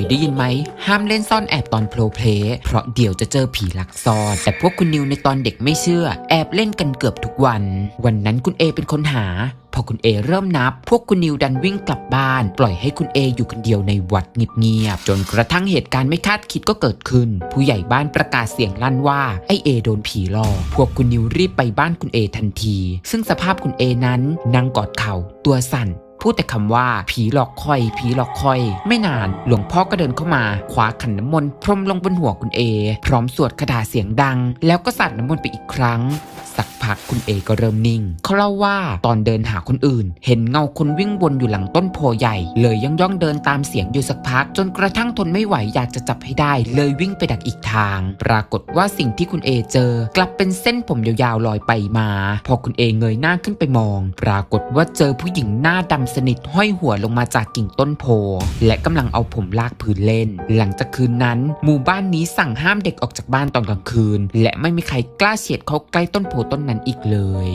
ยได้ยินไหม ห้ามเล่นซ่อนแอบตอนโพลเพลย์เพราะเดี๋ยวจะเจอผีลักซ่อน แต่พวกคุณนิวในตอนเด็กไม่เชื่อ แอบเล่นกันเกือบทุกวัน วันนั้นคุณเอเป็นคนหาพอคุณเอเริ่มนับ พวกคุณนิวดันวิ่งกลับบ้าน ปล่อยให้คุณเออยู่คนเดียวในวัดเงียบๆจนกระทั่งเหตุการณ์ไม่คาดคิดก็เกิดขึ้น ผู้ใหญ่บ้านประกาศเสียงลั่นว่าไอเอโดนผีหลอกพวกคุณนิวรีบไปบ้านคุณเอทันที ซึ่งสภาพคุณเอนั้นนั่งกอดเข่าตัวสั่น พูดแต่คำว่าผีหลอกคอย ผีหลอกคอย ไม่นานหลวงพ่อก็เดินเข้ามาคว้าขันน้ำมนต์พรมลงบนหัวคุณเอ พร้อมสวดคาถาเสียงดัง แล้วก็สาดน้ำมนต์ไปอีกครั้ง พักคุณเอก็เริ่มนิ่ง เขาเล่าว่าตอนเดินหาคนอื่น เห็นเงาคนวิ่งวนอยู่หลังต้นโพใหญ่ เลยย่องย่องเดินตามเสียงอยู่สักพัก จนกระทั่งทนไม่ไหวอยากจะจับให้ได้ เลยวิ่งไปดักอีกทาง ปรากฏว่าสิ่งที่คุณเอเจอ กลับเป็นเส้นผมยาวๆลอยไปมา พอคุณเอเงยหน้าขึ้นไปมอง ปรากฏว่าเจอผู้หญิงหน้าดำสนิทห้อยหัวลงมาจากกิ่งต้นโพ และกำลังเอาผมลากพื้นเล่น หลังจากคืนนั้น หมู่บ้านนี้สั่งห้ามเด็กออกจากบ้านตอนกลางคืน และไม่มีใครกล้าเฉียดเข้าใกล้ต้นโพต้นนั้นอีกเลย